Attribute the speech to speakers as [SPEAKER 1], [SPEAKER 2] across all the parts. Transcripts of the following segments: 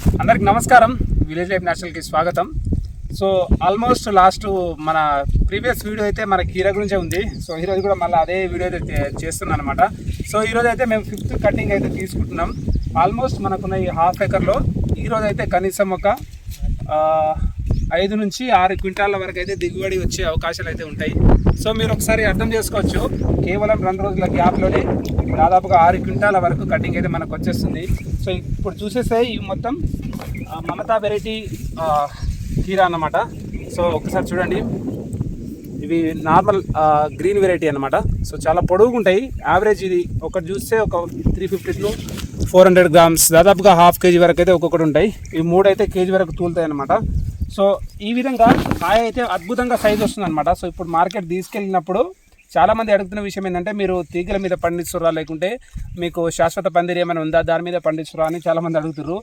[SPEAKER 1] అందరికి నమస్కారం. Village life నేషనల్కి స్వాగతం. సో ఆల్మోస్ట్ లాస్ట్ మన ప్రీవియస్ వీడియో అయితే మన హీరో గురించే ఉంది. సో ఈరోజు కూడా మళ్ళీ అదే వీడియో అయితే చేస్తున్నాను అనమాట సో ఈరోజు అయితే మేము ఫిఫ్త్ కటింగ్ అయితే తీసుకుంటున్నాం. ఆల్మోస్ట్ మనకున్న ఈ హాఫ్ ఎకర్లో ఈరోజు అయితే కనీసం ఒక ఐదు నుంచి ఆరు క్వింటాల వరకు అయితే దిగుబడి వచ్చే అవకాశాలు అయితే ఉంటాయి. సో మీరు ఒకసారి అర్థం చేసుకోవచ్చు. కేవలం రెండు రోజుల గ్యాప్లోనే దాదాపుగా ఆరు క్వింటాల వరకు కటింగ్ అయితే మనకు వచ్చేస్తుంది. సో ఇప్పుడు చూసేస్తే ఇవి మొత్తం మమతా వెరైటీ కీరా అన్నమాట. సో ఒకసారి చూడండి. ఇవి నార్మల్ గ్రీన్ వెరైటీ అనమాట సో చాలా పొడవుగా ఉంటాయి. యావరేజ్ ఇది ఒకటి చూస్తే ఒక three fifty to four hundred grams. దాదాపుగా హాఫ్ కేజీ వరకు అయితే ఒక్కొక్కటి ఉంటాయి. ఇవి మూడు అయితే కేజీ వరకు తూలుతాయి అనమాట సో ఈ విధంగా కాయ అయితే అద్భుతంగా సైజ్ వస్తుంది అనమాట సో ఇప్పుడు మార్కెట్ తీసుకెళ్ళినప్పుడు చాలామంది అడుగుతున్న విషయం ఏంటంటే మీరు తీగల మీద పండిస్తురా లేకుంటే మీకు శాశ్వత పందిరి ఏమైనా ఉందా? దాని మీద పండిస్తురా అని చాలామంది అడుగుతున్నారు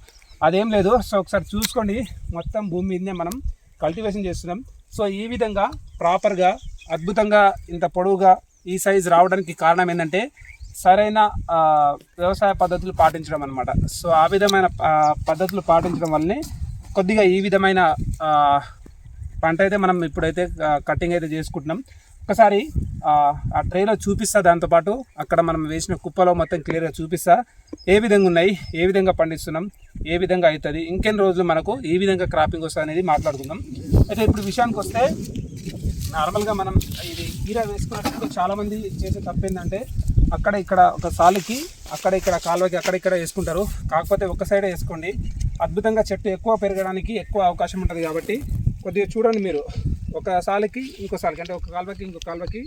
[SPEAKER 1] అదేం లేదు. సో ఒకసారి చూసుకోండి. మొత్తం భూమి మీదనే మనం కల్టివేషన్ చేస్తున్నాం. సో ఈ విధంగా ప్రాపర్గా అద్భుతంగా ఇంత పొడవుగా ఈ సైజ్ రావడానికి కారణం ఏంటంటే సరైన వ్యవసాయ పద్ధతులు పాటించడం అనమాట సో ఆ విధమైన పద్ధతులు పాటించడం వల్లనే కొద్దిగా ఈ విధమైన పంట అయితే మనం ఇప్పుడైతే కటింగ్ అయితే చేసుకుంటున్నాం. ఒకసారి ఆ, ట్రైలో చూపిస్తా దాంతోపాటు అక్కడ మనం వేసిన కుప్పలో మొత్తం క్లియర్గా చూపిస్తా. ఏ విధంగా ఉన్నాయి? ఏ విధంగా పండిస్తున్నాం? ఏ విధంగా అవుతుంది? ఇంకెన్ని రోజులు మనకు ఏ విధంగా క్రాపింగ్ వస్తుంది అనేది మాట్లాడుకుందాం. అయితే ఇప్పుడు విషయానికి వస్తే నార్మల్గా మనం ఇది కీర వేసుకునేటప్పుడు చాలామంది చేసే తప్పేందంటే ఏంటంటే అక్కడ ఇక్కడ ఒక సాలుకి అక్కడ ఇక్కడ కాలువకి అక్కడ ఇక్కడ వేసుకుంటారు. కాకపోతే ఒక సైడే వేసుకోండి. అద్భుతంగా చెట్టు ఎక్కువ పెరగడానికి ఎక్కువ అవకాశం ఉంటుంది కాబట్టి కొద్దిగా చూడండి మీరు. ఒక సాలకి ఇంకో సాలకి అంటే ఒక కాలువకి ఇంకో కాలువకి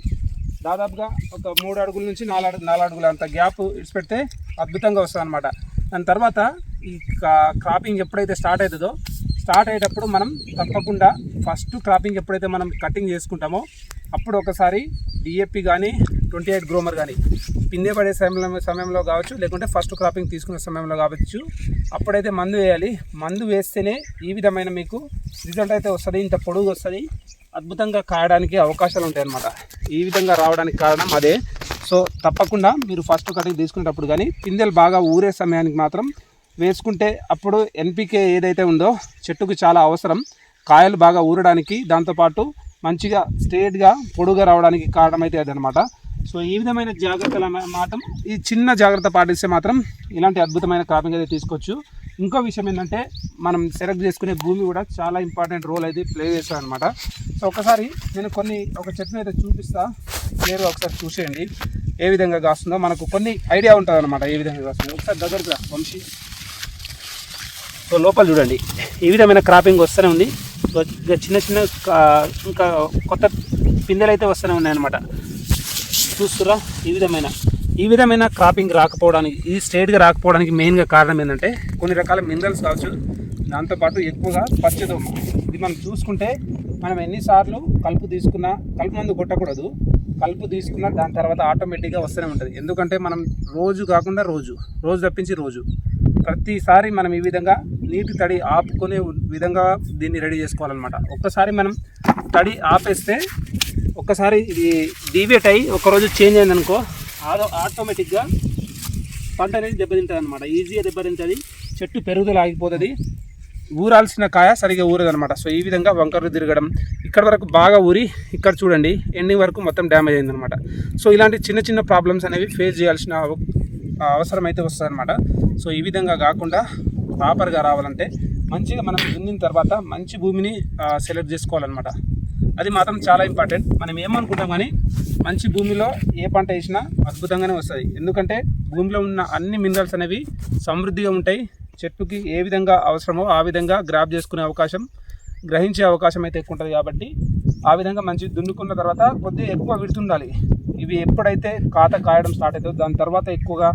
[SPEAKER 1] దాదాపుగా ఒక మూడు అడుగుల నుంచి నాలుగు నాలుగు అడుగుల అంత గ్యాప్ ఇడిచిపెడితే అద్భుతంగా వస్తుంది అనమాట దాని తర్వాత ఈ క్రాపింగ్ ఎప్పుడైతే స్టార్ట్ అవుతుందో స్టార్ట్ అయ్యేటప్పుడు మనం తప్పకుండా ఫస్ట్ క్రాపింగ్ ఎప్పుడైతే మనం కటింగ్ చేసుకుంటామో అప్పుడు ఒకసారి డిఏపి కానీ ట్వంటీ ఎయిట్ గ్రోమర్ కానీ. పిందె పడే సమయంలో సమయంలో కావచ్చు లేకుంటే ఫస్ట్ క్రాపింగ్ తీసుకునే సమయంలో కావచ్చు. అప్పుడైతే మందు వేయాలి. మందు వేస్తేనే ఈ విధమైన మీకు రిజల్ట్ అయితే వస్తుంది. ఇంత పొడుగు వస్తుంది. అద్భుతంగా కాయడానికి అవకాశాలు ఉంటాయి అన్నమాట ఈ విధంగా రావడానికి కారణం అదే. సో తప్పకుండా మీరు ఫస్ట్ కటింగ్ తీసుకునేటప్పుడు కానీ పిందెలు బాగా ఊరే సమయానికి మాత్రం వేసుకుంటే అప్పుడు ఎన్పికే ఏదైతే ఉందో చెట్టుకు చాలా అవసరం. కాయలు బాగా ఊరడానికి దాంతోపాటు మంచిగా స్ట్రేట్గా పొడుగా రావడానికి కారణం అయితే అదనమాట సో ఈ విధమైన జాగ్రత్తల మాత్రం ఈ చిన్న జాగ్రత్త పాటిస్తే మాత్రం ఇలాంటి అద్భుతమైన క్రాపింగ్ అయితే తీసుకోవచ్చు. ఇంకో విషయం ఏంటంటే మనం సెలెక్ట్ చేసుకునే భూమి కూడా చాలా ఇంపార్టెంట్ రోల్ అయితే ప్లే చేస్తాను అనమాట సో ఒకసారి నేను కొన్ని ఒక చెట్టుని అయితే చూపిస్తా. మీరు ఒకసారి చూసేయండి. ఏ విధంగా కాస్తుందో మనకు కొన్ని ఐడియా ఉంటుంది అనమాట ఏ విధంగా కాస్తుందో. ఒకసారి దగ్గరకు రా, వంశీ. సో లోపల చూడండి. ఈ విధమైన క్రాపింగ్ వస్తూనే ఉంది. సో చిన్న చిన్న కా- ఇంకా కొత్త పిందెలు అయితే వస్తూనే ఉన్నాయన్నమాట. చూస్తురా ఈ విధమైన. ఈ విధమైన క్రాపింగ్ రాకపోవడానికి ఈ స్ట్రేట్గా రాకపోవడానికి మెయిన్గా కారణం ఏంటంటే కొన్ని రకాల మినరల్స్ కావచ్చు. దాంతోపాటు ఎక్కువగా పచ్చదోమ ఇది మనం చూసుకుంటే మనం ఎన్నిసార్లు కలుపు తీసుకున్నా కలుపు మందు కొట్టకూడదు. కలుపు తీసుకున్నా దాని తర్వాత ఆటోమేటిక్గా వస్తూనే ఉంటుంది. ఎందుకంటే మనం రోజు కాకుండా రోజు రోజు తప్పించి రోజు. ప్రతిసారి మనం ఈ విధంగా నీటి తడి ఆపుకునే విధంగా దీన్ని రెడీ చేసుకోవాలన్నమాట. ఒక్కసారి మనం తడి ఆపేస్తే ఒక్కసారి ఇది డీవియేట్ అయ్యి ఒకరోజు చేంజ్ అయింది అనుకో ఆటో ఆటోమేటిక్గా పంట అనేది దెబ్బతింటుంది అనమాట ఈజీగా దెబ్బతింటుంది చెట్టు పెరుగుదల ఆగిపోతుంది ఊరాల్సిన కాయ సరిగా ఊరదనమాట సో ఈ విధంగా వంకర్లు తిరగడం ఇక్కడ వరకు బాగా ఊరి ఇక్కడ చూడండి ఎండింగ్ వరకు మొత్తం డ్యామేజ్ అయిందనమాట సో ఇలాంటి చిన్న చిన్న ప్రాబ్లమ్స్ అనేవి ఫేస్ చేయాల్సిన అవసరం అయితే వస్తుందన్నమాట. సో ఈ విధంగా కాకుండా ప్రాపర్గా రావాలంటే మంచిగా మనం దున్నిన తర్వాత మంచి భూమిని సెలెక్ట్ చేసుకోవాలన్నమాట. అది మాత్రం చాలా ఇంపార్టెంట్. మనం ఏమనుకుంటాం కానీ మంచి భూమిలో ఏ పంట వేసినా అద్భుతంగానే వస్తుంది ఎందుకంటే భూమిలో ఉన్న అన్ని మినరల్స్ అనేవి సమృద్ధిగా ఉంటాయి. చెట్టుకి ఏ విధంగా అవసరమో ఆ విధంగా గ్రాప్ చేసుకునే అవకాశం గ్రహించే అవకాశం అయితే ఎక్కువ ఉంటుంది కాబట్టి ఆ విధంగా మంచి దున్నుకున్న తర్వాత కొద్దిగా ఎక్కువ విడుతుండాలి. ఇవి ఎప్పుడైతే కాత కాయడం స్టార్ట్ అవుతుందో దాని తర్వాత ఎక్కువగా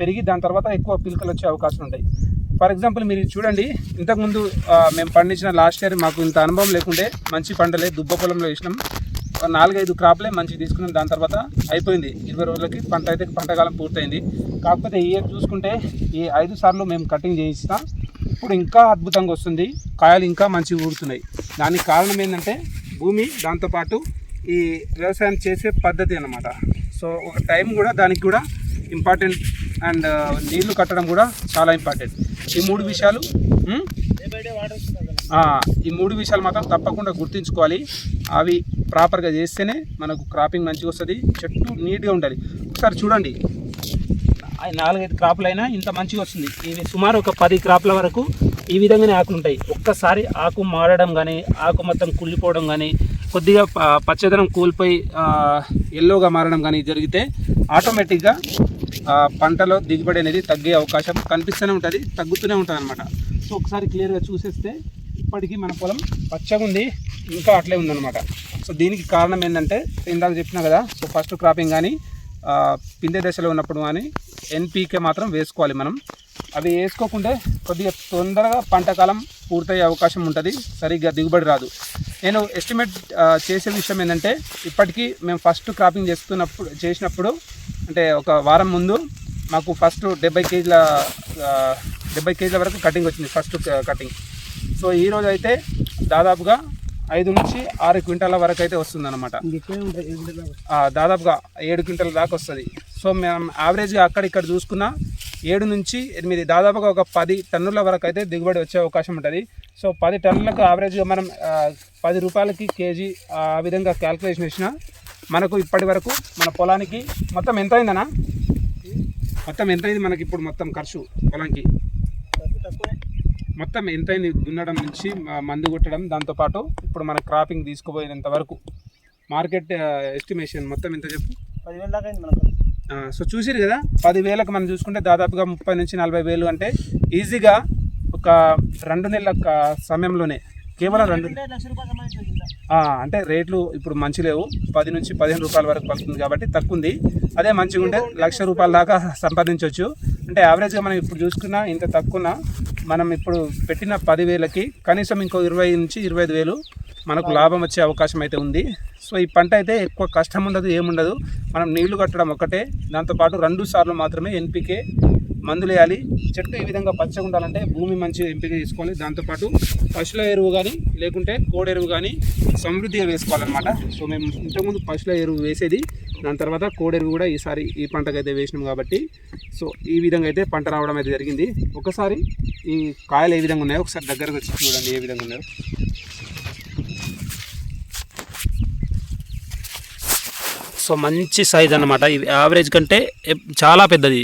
[SPEAKER 1] పెరిగి దాని తర్వాత ఎక్కువ పిలకలు వచ్చే అవకాశం ఉంటాయి. ఫర్ ఎగ్జాంపుల్ మీరు చూడండి ఇంతకుముందు మేము పండించిన లాస్ట్ ఇయర్ మాకు ఇంత అనుభవం లేకుండే మంచి పంటలే దుబ్బ పొలంలో వేసినాం. నాలుగైదు క్రాప్లే మంచి తీసుకున్నాం. దాని తర్వాత అయిపోయింది. ఇరవై రోజులకి పంట అయితే పంటకాలం పూర్తయింది. కాకపోతే ఈ ఇయర్ చూసుకుంటే ఈ ఐదు సార్లు మేము కటింగ్ చేయిస్తాం. ఇప్పుడు ఇంకా అద్భుతంగా వస్తుంది. కాయలు ఇంకా మంచిగా ఊరుతున్నాయి. దానికి కారణం ఏంటంటే భూమి దాంతోపాటు ఈ వ్యవసాయం చేసే పద్ధతి అన్నమాట. సో ఒక టైం కూడా దానికి కూడా ఇంపార్టెంట్ అండ్ నీళ్ళు కట్టడం కూడా చాలా ఇంపార్టెంట్. ఈ మూడు విషయాలు ఈ మూడు విషయాలు మాత్రం తప్పకుండా గుర్తుంచుకోవాలి. అవి ప్రాపర్గా చేస్తేనే మనకు క్రాపింగ్ మంచిగా వస్తుంది చెట్టు నీట్గా ఉండాలి ఒకసారి చూడండి. ఆ నాలుగైదు అయినా ఇంత మంచిగా వస్తుంది. ఇవి సుమారు ఒక పది క్రాప్ల వరకు ఈ విధంగానే ఆకులు ఉంటాయి. ఒక్కసారి ఆకు మారడం కానీ ఆకు మొత్తం కుళ్ళిపోవడం కానీ కొద్దిగా పచ్చదనం కూలిపోయి ఎల్లోగా మారడం కానీ జరిగితే ఆటోమేటిక్గా పంటలో దిగుబడి అనేది తగ్గే అవకాశం కనిపిస్తూనే ఉంటుంది తగ్గుతూనే ఉంటుంది అనమాట సో ఒకసారి క్లియర్గా చూసేస్తే ఇప్పటికీ మన పొలం పచ్చగా ఉంది ఇంకా అట్లే ఉందన్నమాట. సో దీనికి కారణం ఏంటంటే ఇందాక చెప్పినా కదా సో ఫస్ట్ క్రాపింగ్ కానీ పిందె దశలో ఉన్నప్పుడు కానీ ఎన్పీకే మాత్రం వేసుకోవాలి మనం. అవి వేసుకోకుంటే కొద్దిగా తొందరగా పంటకాలం పూర్తయ్యే అవకాశం ఉంటుంది సరిగ్గా దిగుబడి రాదు. నేను ఎస్టిమేట్ చేసే విషయం ఏంటంటే ఇప్పటికీ మేము ఫస్ట్ క్రాపింగ్ చేస్తున్నప్పుడు చేసినప్పుడు అంటే ఒక వారం ముందు మాకు ఫస్ట్ డెబ్బై కేజీల డెబ్బై కేజీల వరకు కటింగ్ వచ్చింది ఫస్ట్ కటింగ్ సో ఈరోజు అయితే దాదాపుగా ఐదు నుంచి ఆరు క్వింటాల వరకు అయితే వస్తుందన్నమాట. అనమాట దాదాపుగా ఏడు క్వింటాల దాకా వస్తుంది. సో మేము యావరేజ్గా అక్కడ ఇక్కడ చూసుకున్న ఏడు నుంచి ఎనిమిది దాదాపుగా ఒక పది టన్నుల వరకు అయితే దిగుబడి వచ్చే అవకాశం ఉంటుంది. సో పది టన్నులకు యావరేజ్గా మనం పది రూపాయలకి కేజీ ఆ విధంగా క్యాల్కులేషన్ వేసిన మనకు ఇప్పటి వరకు మన పొలానికి మొత్తం ఎంత అయిందనా మొత్తం ఎంత అయింది మనకి ఇప్పుడు మొత్తం ఖర్చు పొలానికి? మొత్తం ఎంతైంది దున్నడం నుంచి మందు కొట్టడం దాంతోపాటు ఇప్పుడు మన క్రాపింగ్ తీసుకుపోయేంత వరకు. మార్కెట్ ఎస్టిమేషన్ మొత్తం ఎంత చెప్పు?
[SPEAKER 2] పదివేల దాకా అయింది మనకు.
[SPEAKER 1] ఆ, సో చూసిరు కదా పదివేలకు మనం చూసుకుంటే దాదాపుగా ముప్పై నుంచి నలభై వేలు అంటే ఈజీగా ఒక రెండు నెలల సమయంలోనే కేవలం రెండు
[SPEAKER 2] అంటే
[SPEAKER 1] రేట్లు ఇప్పుడు మంచి లేవు. పది నుంచి పదిహేను రూపాయల వరకు పడుతుంది కాబట్టి తక్కువ ఉంది అదే మంచిగా ఉంటే లక్ష రూపాయల దాకా సంపాదించవచ్చు అంటే యావరేజ్గా మనం ఇప్పుడు చూసుకున్నా ఇంత తక్కువ మనం ఇప్పుడు పెట్టిన పదివేలకి కనీసం ఇంకో ఇరవై నుంచి ఇరవై ఐదు వేలు మనకు లాభం వచ్చే అవకాశం అయితే ఉంది. సో ఈ పంట అయితే ఎక్కువ కష్టం ఉండదు ఏముండదు. మనం నీళ్ళు కట్టడం ఒకటే. దాంతోపాటు రెండు సార్లు మాత్రమే ఎన్పికే మందులు వేయాలి చెట్టు ఈ విధంగా పచ్చగా ఉండాలంటే భూమి మంచి ఎంపిక చేసుకోవాలి. దాంతోపాటు పశువుల ఎరువు కానీ లేకుంటే కోడి ఎరువు కానీ సమృద్ధిగా వేసుకోవాలన్నమాట. సో మేము ఇంతకుముందు పశువుల ఎరువు వేసేది. దాని తర్వాత కోడి ఎరువు కూడా ఈసారి ఈ పంటకు అయితే వేసినాం కాబట్టి. సో ఈ విధంగా అయితే పంట రావడం అయితే జరిగింది. ఒకసారి ఈ కాయలు ఏ విధంగా ఉన్నాయో ఒకసారి దగ్గరకు వచ్చి చూడండి ఏ విధంగా ఉన్నాయో. సో మంచి సైజ్ అన్నమాట. ఇవి యావరేజ్ కంటే చాలా పెద్దది.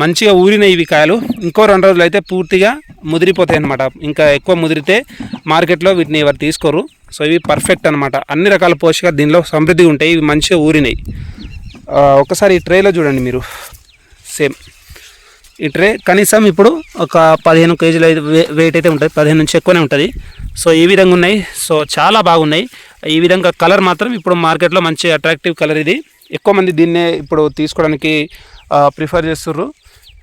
[SPEAKER 1] మంచిగా ఊరిన ఇవి కాయలు. ఇంకో రెండు రోజులు అయితే పూర్తిగా ముదిరిపోతాయి అనమాట ఇంకా ఎక్కువ ముదిరితే మార్కెట్లో వీటిని ఎవరు తీసుకోరు. సో ఇవి పర్ఫెక్ట్ అన్నమాట. అన్ని రకాల పోషకాలు దీనిలో సమృద్ధిగా ఉంటాయి. ఇవి మంచిగా ఊరినాయి. ఒకసారి ఈ ట్రేలో చూడండి మీరు. సేమ్ ఈ ట్రే కనీసం ఇప్పుడు ఒక పదిహేను కేజీల వెయిట్ అయితే ఉంటుంది. పదిహేను నుంచి ఎక్కువనే ఉంటుంది. సో ఈ విధంగా ఉన్నాయి. సో చాలా బాగున్నాయి. ఈ విధంగా కలర్ మాత్రం ఇప్పుడు మార్కెట్లో మంచి అట్రాక్టివ్ కలర్ ఇది. ఎక్కువ మంది దీన్నే ఇప్పుడు తీసుకోవడానికి ప్రిఫర్ చేస్తుర్రు.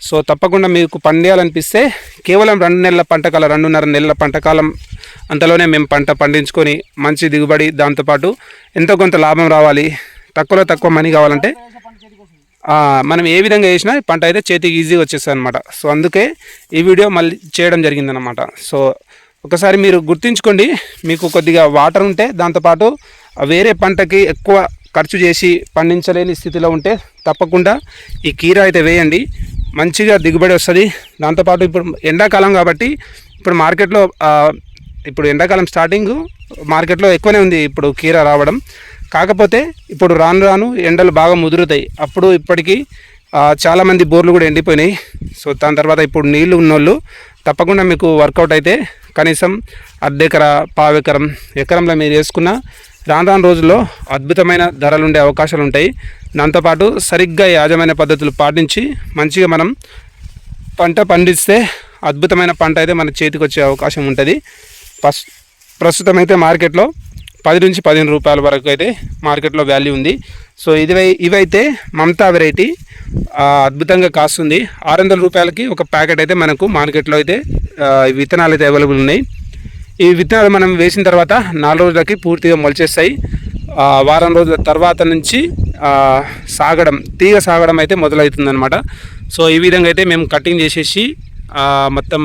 [SPEAKER 1] సో తప్పకుండా మీకు పండేయాలనిపిస్తే కేవలం రెండు నెలల పంట కాలం రెండున్నర నెలల పంట కాలం అంతలోనే మేము పంట పండించుకొని మంచి దిగుబడి దాంతోపాటు ఎంతో కొంత లాభం రావాలి. తక్కువలో తక్కువ మనీ కావాలంటే మనం ఏ విధంగా వేసినా పంట అయితే చేతికి ఈజీగా వచ్చేస్తుంది అనమాట సో అందుకే ఈ వీడియో మళ్ళీ చేయడం జరిగిందనమాట సో ఒకసారి మీరు గుర్తుంచుకోండి మీకు కొద్దిగా వాటర్ ఉంటే దాంతోపాటు వేరే పంటకి ఎక్కువ ఖర్చు చేసి పండించలేని స్థితిలో ఉంటే తప్పకుండా ఈ కీర అయితే వేయండి. మంచిగా దిగుబడి వస్తుంది. దాంతోపాటు ఇప్పుడు ఎండాకాలం కాబట్టి ఇప్పుడు మార్కెట్లో ఇప్పుడు ఎండాకాలం స్టార్టింగ్ మార్కెట్లో ఎక్కువనే ఉంది ఇప్పుడు కీర రావడం. కాకపోతే ఇప్పుడు రాను రాను ఎండలు బాగా ముదురుతాయి. అప్పుడు ఇప్పటికీ చాలామంది బోర్లు కూడా ఎండిపోయినాయి. సో దాని తర్వాత ఇప్పుడు నీళ్ళు ఉన్నోళ్ళు తప్పకుండా మీకు వర్కౌట్ అయితే కనీసం అర్ధెకర పావెకరం ఎకరంలో మీరు వేసుకున్న రాను రాను రోజుల్లో అద్భుతమైన ధరలు ఉండే అవకాశాలు ఉంటాయి దాంతోపాటు సరిగ్గా యాజమైన పద్ధతులు పాటించి మంచిగా మనం పంట పండిస్తే అద్భుతమైన పంట అయితే మన చేతికి వచ్చే అవకాశం ఉంటుంది ఫస్ ప్రస్తుతం అయితే మార్కెట్లో పది నుంచి పదిహేను రూపాయల వరకు అయితే మార్కెట్లో వాల్యూ ఉంది. సో ఇది ఇవైతే మమతా వెరైటీ అద్భుతంగా కాస్తుంది. ఆరు వందల రూపాయలకి ఒక ప్యాకెట్ అయితే మనకు మార్కెట్లో అయితే విత్తనాలు అయితే అవైలబుల్ ఉన్నాయి. ఈ విత్తనాలు మనం వేసిన తర్వాత నాలుగు రోజులకి పూర్తిగా మొలిచేస్తాయి. వారం రోజుల తర్వాత నుంచి సాగడం తీగ సాగడం అయితే మొదలవుతుంది సో ఈ విధంగా అయితే మేము కటింగ్ చేసేసి మొత్తం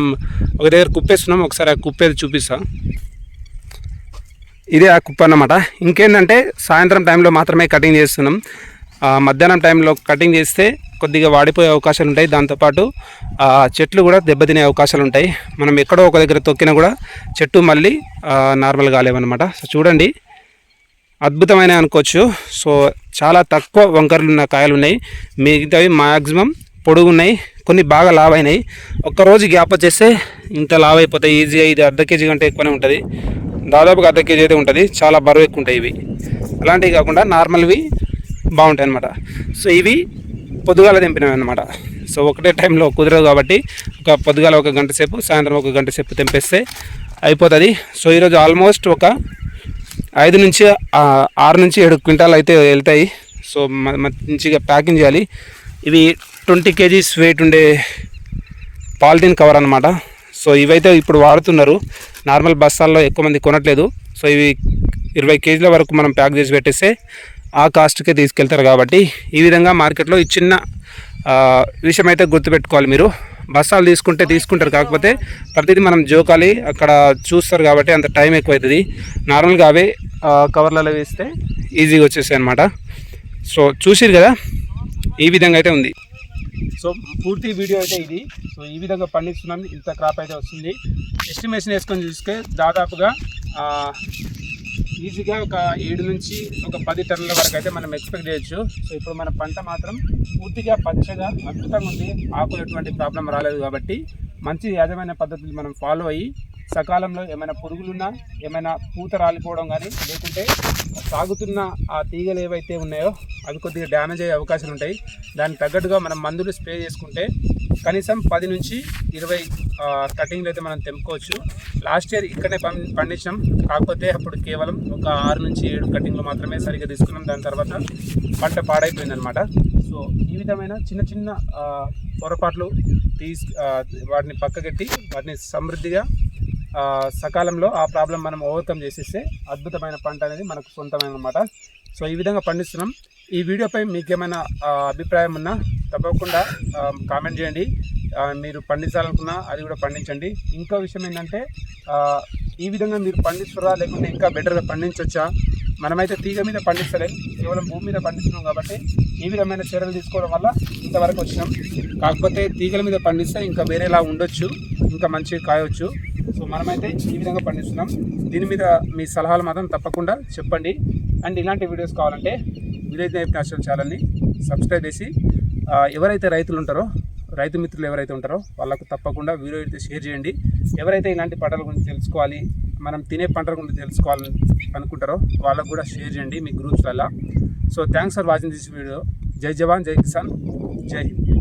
[SPEAKER 1] ఒక దగ్గర కుప్పేస్తున్నాం. ఒకసారి ఆ కుప్పేది చూపిస్తా. ఇదే ఆ కుప్ప అన్నమాట. ఇంకేంటంటే సాయంత్రం టైంలో మాత్రమే కటింగ్ చేస్తున్నాం. మధ్యాహ్నం టైంలో కటింగ్ చేస్తే కొద్దిగా వాడిపోయే అవకాశాలు ఉంటాయి. దాంతోపాటు చెట్లు కూడా దెబ్బతినే అవకాశాలు ఉంటాయి. మనం ఎక్కడో ఒక దగ్గర తొక్కినా కూడా చెట్టు మళ్ళీ నార్మల్ కాలేవన్నమాట సో చూడండి. అద్భుతమైన అనుకోవచ్చు. సో చాలా తక్కువ వంకరలు ఉన్న కాయలు ఉన్నాయి. మిగతావి మ్యాక్సిమం పొడుగు ఉన్నాయి. కొన్ని బాగా లావ్ అయినాయి ఒక్కరోజు గ్యాప్ వచ్చేస్తే ఇంత లావ్ అయిపోతాయి ఈజీగా ఇది అర్ధ కేజీ కంటే ఎక్కువనే ఉంటుంది. దాదాపుగా అర్ధ కేజీ అయితే ఉంటుంది. చాలా బరువు ఎక్కువ ఉంటాయి ఇవి. అలాంటివి కాకుండా నార్మల్వి బాగుంటాయి అన్నమాట సో ఇవి పొద్దుగాల తెంపినవి అనమాట సో ఒకటే టైంలో కుదరదు కాబట్టి ఒక పొద్దుగాల ఒక గంట సేపు సాయంత్రం ఒక గంట సేపు తెంపేస్తే అయిపోతుంది. సో ఈరోజు ఆల్మోస్ట్ ఒక ఐదు నుంచి ఆరు నుంచి ఏడు క్వింటాలు అయితే వెళ్తాయి. సో మ- మంచిగా ప్యాకింగ్ చేయాలి. ఇవి ట్వంటీ కేజీస్ వెయిట్ ఉండే పాలిథిన్ కవర్ అనమాట సో ఇవైతే ఇప్పుడు వాడుతున్నారు. నార్మల్ బస్తాల్లో ఎక్కువ మంది కొనట్లేదు. సో ఇవి ఇరవై కేజీల వరకు మనం ప్యాక్ చేసి పెట్టేస్తే ఆ కాస్ట్కే తీసుకెళ్తారు కాబట్టి ఈ విధంగా మార్కెట్లో ఈ చిన్న విషయం అయితే గుర్తుపెట్టుకోవాలి మీరు. బస్తాలు తీసుకుంటే తీసుకుంటారు. కాకపోతే ప్రతిదీ మనం జోకాలి అక్కడ చూస్తారు కాబట్టి అంత టైం ఎక్కువ అవుతుంది నార్మల్గా అవే కవర్లలో వేస్తే ఈజీగా వచ్చేసాయి అనమాట సో చూసిరు కదా ఈ విధంగా అయితే ఉంది. సో పూర్తి వీడియో అయితే ఇది. సో ఈ విధంగా పండిస్తున్నాం. ఇంత క్రాప్ అయితే వస్తుంది. ఎస్టిమేషన్ వేసుకొని చూస్తే దాదాపుగా ఈజీగా ఒక ఏడు నుంచి ఒక పది టన్నుల వరకు అయితే మనం ఎక్స్పెక్ట్ చేయొచ్చు. సో ఇప్పుడు మన పంట మాత్రం పూర్తిగా పచ్చగా అద్భుతంగా ఉంది. ఆకులు ఎటువంటి ప్రాబ్లం రాలేదు కాబట్టి మంచి యాజమైన పద్ధతులు మనం ఫాలో అయ్యి సకాలంలో ఏమైనా పురుగులున్నా ఏమైనా పూత రాలిపోవడం కానీ లేకుంటే సాగుతున్న ఆ తీగలు ఏవైతే ఉన్నాయో అవి కొద్దిగా డ్యామేజ్ అయ్యే అవకాశాలు ఉంటాయి. దానికి తగ్గట్టుగా మనం మందులు స్ప్రే చేసుకుంటే కనీసం పది నుంచి ఇరవై కటింగ్లు అయితే మనం తెంపుకోవచ్చు. లాస్ట్ ఇయర్ ఇక్కడనే పం- పండించాం కాకపోతే అప్పుడు కేవలం ఒక ఆరు నుంచి ఏడు కటింగ్లు మాత్రమే సరిగ్గా తీసుకున్నాం. దాని తర్వాత పంట పాడైపోయింది అనమాట సో ఈ విధమైన చిన్న చిన్న పొరపాట్లు తీసు వాటిని పక్కకెట్టి వాటిని సమృద్ధిగా సకాలంలో ఆ ప్రాబ్లం మనం ఓవర్కమ్ చేసేస్తే అద్భుతమైన పంట అనేది మనకు సొంతమైన అనమాట సో ఈ విధంగా పండిస్తున్నాం. ఈ వీడియోపై మీకు ఏమైనా అభిప్రాయం ఉన్నా తప్పకుండా కామెంట్ చేయండి. మీరు పండించాలనుకున్నా అది కూడా పండించండి. ఇంకో విషయం ఏంటంటే ఈ విధంగా మీరు పండిస్తురా లేకుంటే ఇంకా బెటర్గా పండించవచ్చా మనమైతే తీగ మీద పండిస్తలేం కేవలం భూమి మీద పండిస్తున్నాం కాబట్టి ఈ విధమైన చర్యలు తీసుకోవడం వల్ల ఇంతవరకు వచ్చినాం. కాకపోతే తీగల మీద పండిస్తే ఇంకా వేరేలా ఉండొచ్చు ఇంకా మంచిగా కాయవచ్చు సో మనమైతే ఈ విధంగా పండిస్తున్నాం. దీని మీద మీ సలహాలు మాత్రం తప్పకుండా చెప్పండి. అండ్ ఇలాంటి వీడియోస్ కావాలంటే విలేజ్ లైఫ్ నేషనల్ ఛానల్ని సబ్స్క్రైబ్ చేసి ఎవరైతే రైతులు ఉంటారో రైతు మిత్రులు ఎవరైతే ఉంటారో వాళ్ళకు తప్పకుండా వీడియో అయితే షేర్ చేయండి. ఎవరైతే ఇలాంటి పంటల గురించి తెలుసుకోవాలి మనం తినే పంటల గురించి తెలుసుకోవాలని అనుకుంటారో వాళ్ళకు కూడా షేర్ చేయండి మీ గ్రూప్స్ వల్ల so thanks for watching this video జై జవాన్ జై కిసాన్ జై హింద్.